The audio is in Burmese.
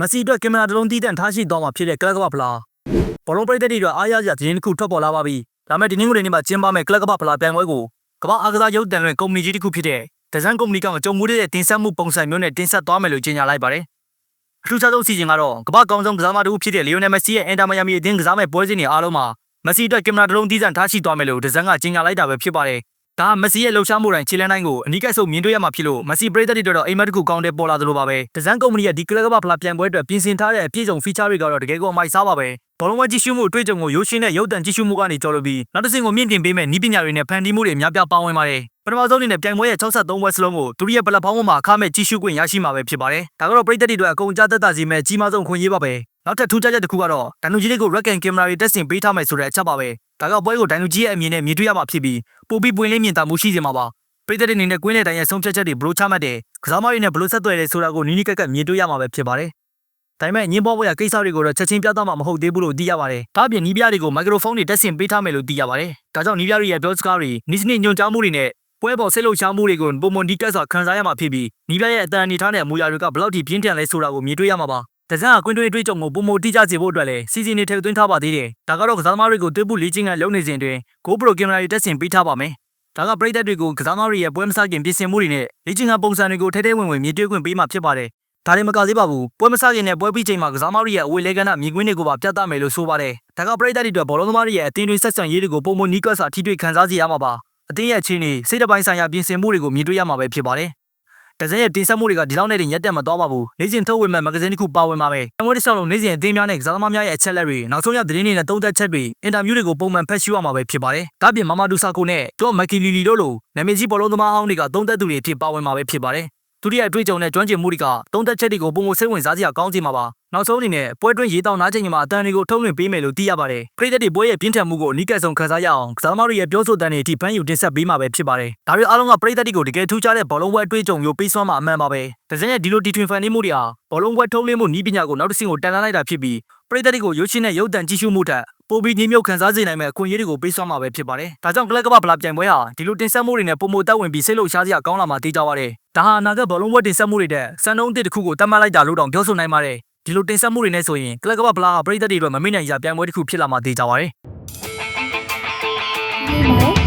မက်ဆီအတွက်ကင်မရာတစ်လုံးတီးတန့်ထားရှိသွားမှာဖြစ်တဲ့ကလပ်ကမ္ဘာဖလားဘောလုံးပရိသတ်တွေအတွက်အားရစရာသတင်းတစ်ခုထွက်ပေါ်လာပါပြီဒါမဲ့ဒီနေ့ငွေနေ့မှာကျင်းပမယ့်ကလပ်ကမ္ဘာဖလားပြိုင်ပွဲကိုကမ္ဘာအားကစားရုပ်တံလွှင့်ကုမ္ပဏီကြီးတစ်ခုဖြစ်တဲ့ဒဇန်ကုမ္ပဏီကကြုံမှုတဲ့တင်ဆက်မှုပုံစံမျိုးနဲ့တင်ဆက်သွားမယ်လို့ကြေညာလိုက်ပါတယ်အထူးခြားဆုံးအစီအစဉ်ကတော့ကမ္ဘာကောင်းဆုံးကစားသမားတစ်ဦးဖြစ်တဲ့လီယိုနယ်မက်ဆီရဲ့အင်တာမယာမီအသင်းကစားမဲ့ပွဲစဉ်တွေအားလုံးမှာမက်ဆီအတွက်ကင်မရာတစ်လုံးတီးတန့်ထားရှိသွားမယ်လို့ဒဇန်ကကြေညာလိုက်တာပဲဖြစ်ပါတယ် ဒါကမက်ဆီရဲ့လှုပ်ရှားမှုတိုင်းခြေလန်းတိုင်းကိုအနီးကပ်ဆုံးမြင်တွေ့ရမှာဖြစ်လို့မက်ဆီပရိသတ်တွေအတွက်တော့အိမ်မက်တစ်ခုကောင်းတဲ့ပေါ်လာသလိုပါပဲဒဇန်ကုမ္ပဏီရဲ့ဒီကလပ်ကမ္ဘာဖလားပြိုင်ပွဲအတွက်ပြင်ဆင်ထားတဲ့အပြည့်စုံ feature တွေကတော့တကယ်ကိုအမိုက်စားပါပဲဘောလုံးဝဲကြည့်ရှုမှုအတွေ့အကြုံကိုရိုးရှင်းတဲ့ရုပ်သံကြည့်ရှုမှုကနေကြော်လို့ပြီးနောက်တစ်ဆင့်ကိုမြင့်တင်ပေးမဲ့နည်းပညာတွေနဲ့ဖန်တီးမှုတွေအများပြားပါဝင်ပါတယ်ပထမဆုံးအနေနဲ့ပြိုင်ပွဲရဲ့63ဝက်စလုံးကိုသူတို့ရဲ့ပလက်ဖောင်းပေါ်မှာအခမဲ့ကြည့်ရှုခွင့်ရရှိမှာပဲဖြစ်ပါတယ်ဒါကတော့ပရိသတ်တွေအတွက်အကုန်ကြားသက်သာစေမဲ့ကြီးမားဆုံးခွင့်ရေးပါပဲနောက်ထပ်ထူးခြားချက်တစ်ခုကတော့ဒန်နူကြီးတွေကို Rack and Camera တွေတက်ဆင်ပေးထားမယ်ဆိုတဲ့အချက်ပါပဲ ဒါကပွဲကိုဒန်နူကြီးရဲ့အမြင်နဲ့မြင်တွေ့ရမှာဖြစ်ပြီးပိုပြီးပွင့်လင်းမြင်သာမှုရှိစေမှာပါပရိသတ်တွေအနေနဲ့ကွင်းတဲ့တိုင်ရဲ့ဆုံးဖြတ်ချက်တွေဘလို့ချမှတ်တယ်ကစားမတွေနဲ့ဘလို့ဆက်သွယ်တယ်ဆိုတာကိုနီးနီးကပ်ကပ်မြင်တွေ့ရမှာပဲဖြစ်ပါတယ်ဒါပေမဲ့ညင်းပေါ်ပွဲရကိစ္စတွေကိုတော့ချက်ချင်းပြသမှာမဟုတ်သေးဘူးလို့သိရပါတယ်။ဒါ့အပြင်နီးပြတွေကိုမိုက်ခရိုဖုန်းတွေတက်ဆင်ပေးထားမယ်လို့သိရပါတယ်။ဒါကြောင့်နီးပြတွေရဲ့ပြောစကားတွေနီးစနစ်ညွှန်ကြားမှုတွေနဲ့ပွဲပေါ်ဆိတ်လို့ရှားမှုတွေကိုပုံမွန်ဒီကတ်စွာခံစားရမှာဖြစ်ပြီးနီးပြရဲ့အတန်အနေထားနဲ့အမူအရာတွေကဘယ်လောက်ထိပြင်းထန်လဲဆိုတာကိုမြင်တွေ့ရမှာပါ။ ဒဇန်ကကွင်းတွင်းတွေ့ကြုံကိုပုံမတိကျစေဖို့အတွက်လည်းစီစဉ်နေထည့်သွင်းထားပါသေးတယ်။ဒါကတော့ကစားသမားတွေကိုတွေးပုလေ့ကျင့်ခန်းလုပ်နေစဉ်တွင် GoPro ကင်မရာတွေတက်ဆင်ပေးထားပါမယ်။ဒါကပရိသတ်တွေကိုကစားသမားတွေရဲ့ပွဲမစခင်ပြင်ဆင်မှုတွေနဲ့လေ့ကျင့်ခန်းပုံစံတွေကိုထဲထဲဝင်ဝင်မြင်တွေ့ခွင့်ပေးမှာဖြစ်ပါတယ်။ဒါလည်းမကသေးပါဘူး။ပွဲမစခင်နဲ့ပွဲပြီးချိန်မှာကစားသမားတွေရဲ့အဝေးလဲကန်းမြင်ကွင်းတွေကိုပါပြသမယ်လို့ဆိုပါတယ်။ဒါကပရိသတ်တွေအတွက်ဘောလုံးသမားတွေရဲ့အသင်းတွင်းဆက်ဆံရေးတွေကိုပုံမနီးကပ်စွာထိတွေ့ခံစားစေရမှာပါ။အသင်းရဲ့အခြေအနေစိတ်တပိုင်းဆိုင်ရာပြင်ဆင်မှုတွေကိုမြင်တွေ့ရမှာပဲဖြစ်ပါတယ်။ ဒဇန်ရဲ့တင်ဆက်မှုတွေကဒီလောက်နဲ့တင်ရက်တက်မသွားပါဘူး။နေ့စဉ်ထုတ်ဝေမဲ့မဂဇင်းတစ်ခုပါဝင်ပါမယ်။အမွေးတစ်လျှောက်လုံးနေ့စဉ်အသင်းများနဲ့ကစားသမားများရဲ့အချက်လက်တွေနောက်ဆုံးရသတင်းတွေနဲ့သုံးသပ်ချက်တွေအင်တာဗျူးတွေကိုပုံမှန်ဖတ်ရှုရမှာပဲဖြစ်ပါတယ်။ဒါ့အပြင်မာမာဒူဆာကိုနဲ့တော့မက်ကီလီလီတို့လိုနာမည်ကြီးဘောလုံးသမားဟောင်းတွေကသုံးသပ်သူတွေအဖြစ်ပါဝင်မှာပဲဖြစ်ပါတယ်။သူတို့ရဲ့အတွေ့အကြုံနဲ့ကျွမ်းကျင်မှုတွေကသုံးသက်ချက်တွေကိုပုံမစိတ်ဝင်စားစရာကောင်းစေမှာပါ နောက်ဆုံးအနေနဲ့ပွဲတွင်းရေးတောင်းနားချိန်မှာအတန်တွေကိုထုတ်လွှင့်ပေးမယ်လို့သိရပါတယ်ပရိသတ်တွေပွဲရဲ့ပြင်းထန်မှုကိုအနီးကပ်ဆုံးခန်းစားရအောင်ကစားသမားတွေရဲ့ပြောဆိုတန်တွေအထိဖမ်းယူတင်ဆက်ပေးမှာပဲဖြစ်ပါတယ်ဒါတွေအားလုံးကပရိသတ်တွေကိုတကယ်ထူးခြားတဲ့ဘောလုံးပွဲအတွေ့အကြုံမျိုးပေးစွမ်းမှာအမှန်ပါပဲဒဇင်ရဲ့ဒီလိုတီထွင်ဖန်တီးမှုတွေဟာဘောလုံးပွဲထုတ်လွှင့်မှုနည်းပညာကိုနောက်တစ်ဆင့်ကိုတန်လှန်လိုက်တာဖြစ်ပြီးပရိသတ်တွေကိုရုပ်ရှင်နဲ့ရုပ်သံကြည့်ရှုမှုထက်ပိုပြီးညီမြုပ်ခံစားစေနိုင်မဲ့အခွင့်အရေးတွေကိုပေးစွမ်းမှာပဲဖြစ်ပါတယ်။ဒါကြောင့်ကလပ်ကမ္ဘာဖလားပြိုင်ပွဲဟာဒီလိုတင်ဆက်မှုတွေနဲ့ပုံမတက်ဝင်ပြီးစိတ်လှုပ်ရှားစရာကောင်းလာမှာသိကြပါတယ်။ဒါဟာအနာဂတ်ဘောလုံးပွဲတင်ဆက်မှုတွေတဲ့စံနှုန်းအသစ်တစ်ခုကိုတတ်မှတ်လိုက်တာလို့တောင်ပြောဆိုနိုင်ပါတယ်။ ဒီလိုတင်ဆက်မှုတွေနဲ့ဆိုရင်ကလပ်ကမ္ဘာဖလားဟာပရိသတ်တွေအတွက်မမေ့နိုင်စရာပြိုင်ပွဲတစ်ခုဖြစ်လာမှာသိကြပါတယ်။